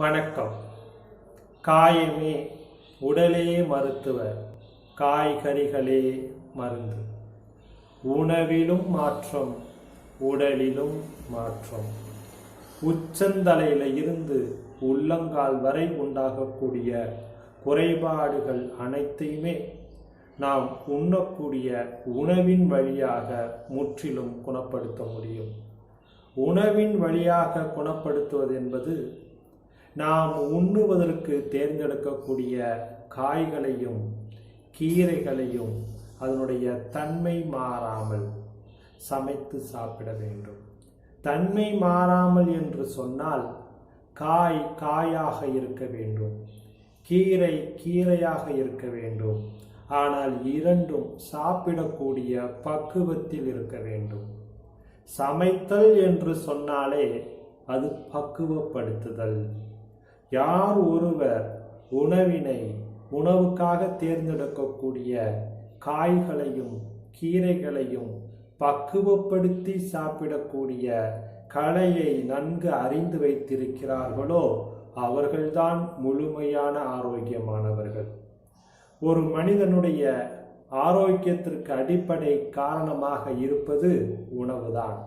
வணக்கம். காயமே உடலே மருத்துவர் காய்கறிகளே மருந்து. உணவிலும் மாற்றம் உடலிலும் மாற்றம். உச்சந்தலையில இருந்து உள்ளங்கால் வரை உண்டாகக்கூடிய குறைபாடுகள் அனைத்தையுமே நாம் உண்ணக்கூடிய உணவின் வழியாக முற்றிலும் குணப்படுத்த முடியும். உணவின் வழியாக குணப்படுத்துவது என்பது நாம் உண்ணுவதற்கு தேர்ந்தெடுக்கக்கூடிய காய்களையும் கீரைகளையும் அதனுடைய தன்மை மாறாமல் சமைத்து சாப்பிட வேண்டும். தன்மை மாறாமல் என்று சொன்னால் காய் காயாக இருக்க வேண்டும். கீரை கீரையாக இருக்க வேண்டும். ஆனால் இரண்டும் சாப்பிடக்கூடிய பக்குவத்தில் இருக்க வேண்டும். சமைத்தல் என்று சொன்னாலே அது பக்குவப்படுத்துதல். யார் ஒருவர் உணவினை உணவுக்காக தேர்ந்தெடுக்கக்கூடிய காய்களையும் கீரைகளையும் பக்குவப்படுத்தி சாப்பிடக்கூடிய கலையை நன்கு அறிந்து வைத்திருக்கிறார்களோ அவர்கள்தான் முழுமையான ஆரோக்கியமானவர்கள். ஒரு மனிதனுடைய ஆரோக்கியத்திற்கு அடிப்படை காரணமாக இருப்பது உணவுதான்.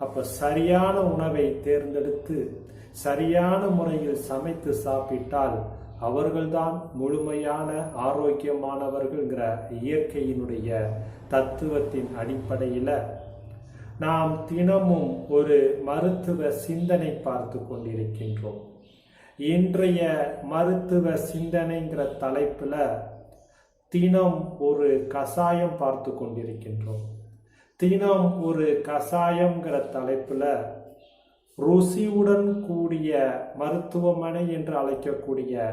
அப்போ சரியான உணவை தேர்ந்தெடுத்து சரியான முறையில் சமைத்து சாப்பிட்டால் அவர்கள்தான் முழுமையான ஆரோக்கியமானவர்கள்ங்கிற இயற்கையினுடைய தத்துவத்தின் அடிப்படையில் நாம் தினமும் ஒரு மருத்துவ சிந்தனை பார்த்து கொண்டிருக்கின்றோம். இன்றைய மருத்துவ சிந்தனைங்கிற தலைப்பில் தினம் ஒரு கசாயம் பார்த்து கொண்டிருக்கின்றோம். தினம் ஒரு கசாயங்கிற தலைப்புல ருசியுடன் கூடிய மருத்துவமனை என்று அழைக்கக்கூடிய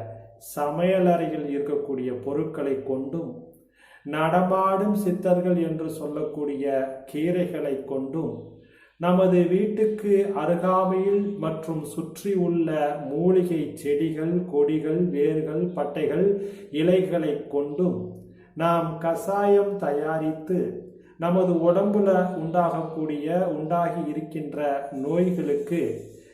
சமையலறையில் இருக்கக்கூடிய பொருட்களை கொண்டும் நடமாடும் சித்தர்கள் என்று சொல்லக்கூடிய கீரைகளை கொண்டும் நமது வீட்டுக்கு அருகாமையில் மற்றும் சுற்றி உள்ள மூலிகை செடிகள் கொடிகள் வேர்கள் பட்டைகள் இலைகளை கொண்டும் நாம் கசாயம் தயாரித்து நமது உடம்புல உண்டாகக்கூடிய உண்டாகி இருக்கின்ற நோய்களுக்கு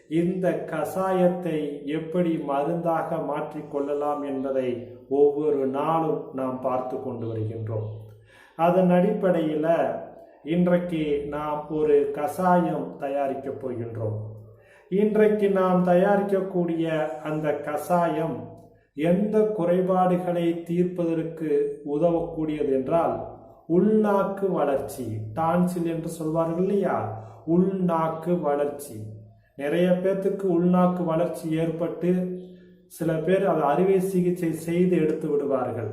இந்த கசாயத்தை எப்படி மருந்தாக மாற்றிக்கொள்ளலாம் என்பதை ஒவ்வொரு நாளும் நாம் பார்த்து கொண்டு வருகின்றோம். அதன் அடிப்படையில் இன்றைக்கு நாம் ஒரு கசாயம் தயாரிக்கப் போகின்றோம். இன்றைக்கு நாம் தயாரிக்கக்கூடிய அந்த கசாயம் எந்த குறைபாடுகளை தீர்ப்பதற்கு உதவக்கூடியது என்றால் உள்நாக்கு வளர்ச்சி. டான்சில் என்று சொல்வார்கள் இல்லையா? உள்நாக்கு வளர்ச்சி. நிறைய பேர்த்துக்கு உள்நாக்கு வளர்ச்சி ஏற்பட்டு சில பேர் அதை அறுவை சிகிச்சை செய்து எடுத்து விடுவார்கள்.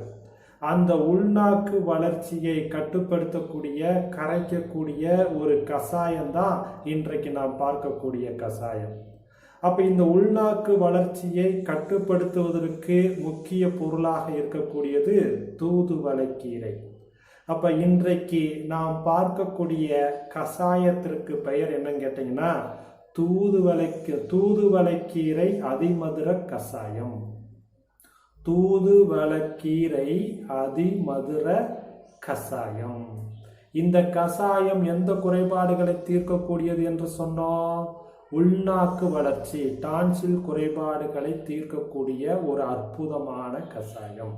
அந்த உள்நாக்கு வளர்ச்சியை கட்டுப்படுத்தக்கூடிய கரைக்கக்கூடிய ஒரு கஷாயம்தான் இன்றைக்கு நாம் பார்க்கக்கூடிய கசாயம் அப்போ இந்த உள்நாக்கு வளர்ச்சியை கட்டுப்படுத்துவதற்கு முக்கிய பொருளாக இருக்கக்கூடியது தூதுவளைக்கீரை அப்ப இன்றைக்கு நாம் பார்க்கக்கூடிய கசாயத்திற்கு பெயர் என்னன்னு கேட்டீங்கன்னா தூதுவளைக்கு தூதுவளைக்கீரை அதிமதுர கசாயம் தூதுவளக்கீரை அதிமதுர கசாயம் இந்த கசாயம் எந்த குறைபாடுகளை தீர்க்கக்கூடியது என்று சொன்னோம்? உள்நாக்கு வளர்ச்சி டான்சில் குறைபாடுகளை தீர்க்கக்கூடிய ஒரு அற்புதமான கஷாயம்.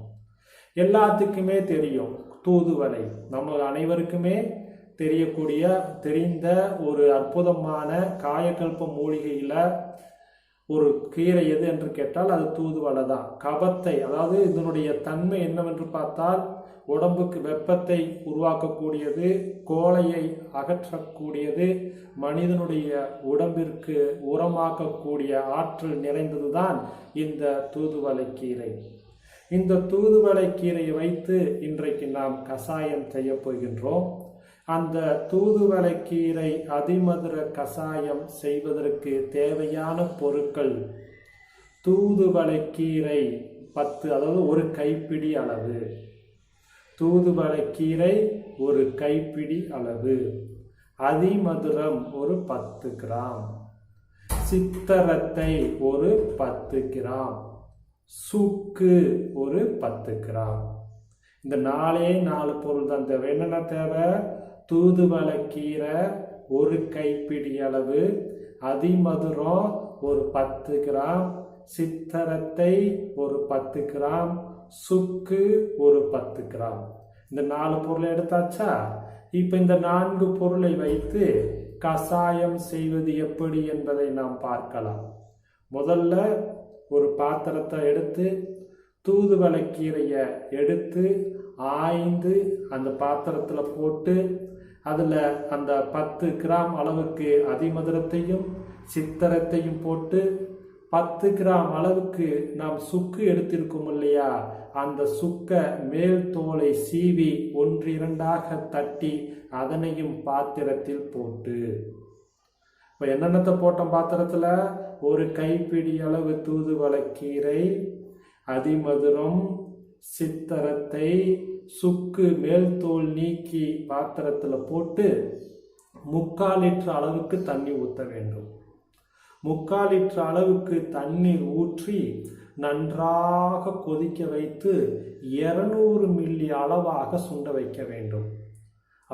எல்லாத்துக்குமே தெரியும். தூதுவளை நம்ம அனைவருக்குமே தெரியக்கூடிய தெரிந்த ஒரு அற்புதமான காயக்கல்ப மூலிகையில் ஒரு கீரை எது என்று கேட்டால் அது தூதுவளை தான். கபத்தை அதாவது இதனுடைய தன்மை என்னவென்று பார்த்தால் உடம்புக்கு வெப்பத்தை உருவாக்கக்கூடியது கோலையை அகற்றக்கூடியது மனிதனுடைய உடம்பிற்கு உரமாக்கக்கூடிய ஆற்றல் நிறைந்ததுதான் இந்த தூதுவளை கீரை. இந்த தூதுவளை கீரையை வைத்து இன்றைக்கு நாம் கசாயம் செய்ய போகின்றோம். அந்த தூதுவளை கீரை அதிமதுர கசாயம் செய்வதற்கு தேவையான பொருட்கள் தூதுவளை கீரை பத்து அதாவது ஒரு கைப்பிடி அளவு. தூதுவளை கீரை ஒரு கைப்பிடி அளவு. அதிமதுரம் ஒரு பத்து கிராம். சித்தரத்தை ஒரு பத்து கிராம். சுக்கு ஒரு பத்து கிராம். இந்த நாலே நாலு பொருள் தான் தேவை. என்னென்ன தேவை? தூதுவளக்கீரை ஒரு கைப்பிடி அளவு அதிமதுரம் ஒரு பத்து கிராம் சித்தரத்தை ஒரு பத்து கிராம் சுக்கு ஒரு பத்து கிராம். இந்த நாலு பொருளை எடுத்தாச்சா? இப்போ இந்த நான்கு பொருளை வைத்து கசாயம் செய்வது எப்படி என்பதை நாம் பார்க்கலாம். முதல்ல ஒரு பாத்திரத்தை எடுத்து தூதுவளை கீரையை எடுத்து ஆய்ந்து அந்த பாத்திரத்தில் போட்டு அதில் அந்த பத்து கிராம் அளவுக்கு அதிமதுரத்தையும் சித்தரத்தையும் போட்டு பத்து கிராம் அளவுக்கு நாம் சுக்கு எடுத்திருக்கோம் இல்லையா? அந்த சுக்க மேல் தோலை சீவி ஒன்றிரண்டாக தட்டி அதனையும் பாத்திரத்தில் போட்டு இப்போ என்னென்னத்தை போட்டோம் பாத்திரத்தில்? ஒரு கைப்பிடி அளவு தூதுவளக்கீரை அதிமதுரம் சித்தரத்தை சுக்கு மேல் தோல் நீக்கி பாத்திரத்தில் போட்டு முக்கால் லிட்டர் அளவுக்கு தண்ணி ஊற்ற வேண்டும். முக்கால் லிட்டர் அளவுக்கு தண்ணீர் ஊற்றி நன்றாக கொதிக்க வைத்து இருநூறு மில்லி அளவாக சுண்ட வைக்க வேண்டும்.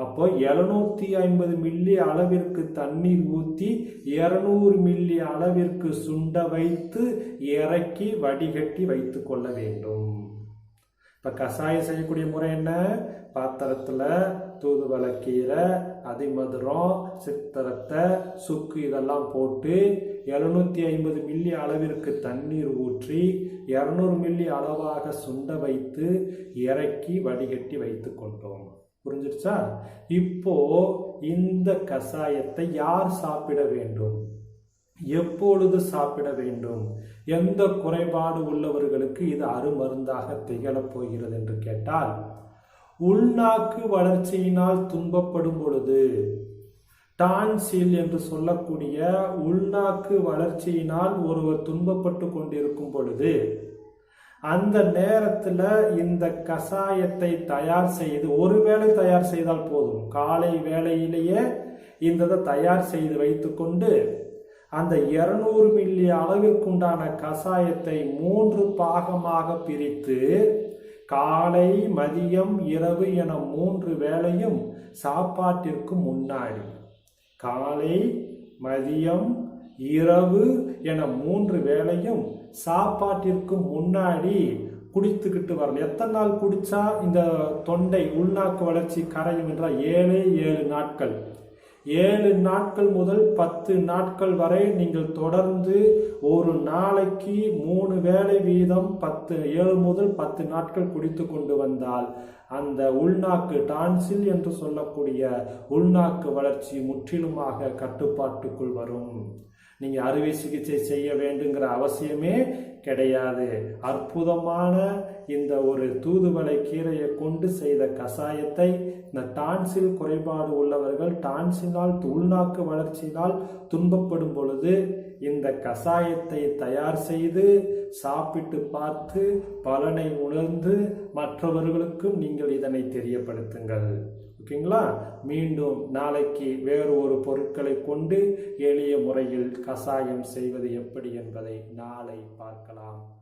அப்போ எழுநூத்தி ஐம்பது மில்லி அளவிற்கு தண்ணீர் ஊற்றி இரநூறு மில்லி அளவிற்கு சுண்ட வைத்து இறக்கி வடிகட்டி வைத்து கொள்ள வேண்டும். இப்போ கஷாயம் செய்யக்கூடிய முறை என்ன? பாத்திரத்தில் தூதுவளக்கீரை அதிமதுரம் சித்திரத்தை சுக்கு இதெல்லாம் போட்டு எழுநூற்றி ஐம்பது மில்லி அளவிற்கு தண்ணீர் ஊற்றி இரநூறு மில்லி அளவாக சுண்ட வைத்து இறக்கி வடிகட்டி வைத்து கொண்டோம். புரிஞ்சிருச்சா? இப்போ இந்த கஷாயத்தை யார் சாப்பிட வேண்டும்? எப்பொழுது சாப்பிட வேண்டும்? எந்த குறைபாடு உள்ளவர்களுக்கு இது அருமருந்தாக திகழப் போகிறது என்று கேட்டால் உள்நாக்கு வளர்ச்சியினால் துன்பப்படும் பொழுது டான்சில் என்று சொல்லக்கூடிய உள்நாக்கு வளர்ச்சியினால் ஒருவர் துன்பப்பட்டு கொண்டிருக்கும் பொழுது அந்த நேரத்தில் இந்த கஷாயத்தை தயார் செய்து ஒருவேளை தயார் செய்தால் போதும். காலை வேளையிலேயே இந்த தயார் செய்து வைத்துக்கொண்டு அந்த இருநூறு மில்லி அளவிற்குண்டான கஷாயத்தை மூன்று பாகமாக பிரித்து காலை மதியம் இரவு என மூன்று வேளையும் சாப்பாட்டிற்கு முன்னாடி காலை மதியம் இரவு என மூன்று வேளையும் சாப்பாட்டிற்கு முன்னாடி குடித்துக்கிட்டு வரணும். எத்தனை நாள் குடிச்சா இந்த தொண்டை உள்நாக்கு வளர்ச்சி கரையும் என்றால் ஏழே ஏழு நாட்கள். ஏழு நாட்கள் முதல் பத்து நாட்கள் வரை நீங்கள் தொடர்ந்து ஒரு நாளைக்கு மூணு வேளை வீதம் பத்து ஏழு முதல் பத்து நாட்கள் குடித்து கொண்டு வந்தால் அந்த உள்நாக்கு டான்சில் என்று சொல்லக்கூடிய உள்நாக்கு வளர்ச்சி முற்றிலுமாக கட்டுப்பாட்டுக்குள் வரும். நீங்கள் அறுவை சிகிச்சை செய்ய வேண்டுங்கிற அவசியமே கிடையாது. அற்புதமான இந்த ஒரு தூதுவளை கீரையை கொண்டு செய்த கஷாயத்தை இந்த டான்சில் குறைபாடு உள்ளவர்கள் டான்சினால் உள்நாக்கு வளர்ச்சியினால் துன்பப்படும் பொழுது இந்த கஷாயத்தை தயார் செய்து சாப்பிட்டு பார்த்து பலனை உணர்ந்து மற்றவர்களுக்கும் நீங்கள் இதனை தெரியப்படுத்துங்கள். ஓகேங்களா? மீண்டும் நாளைக்கு வேறு ஒரு பொருட்களை கொண்டு எளிய முறையில் கஷாயம் செய்வது எப்படி என்பதை நாளை பார்க்கலாம்.